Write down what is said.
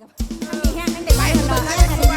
กับมีแห้งนั่นเด็กไปเนาะเ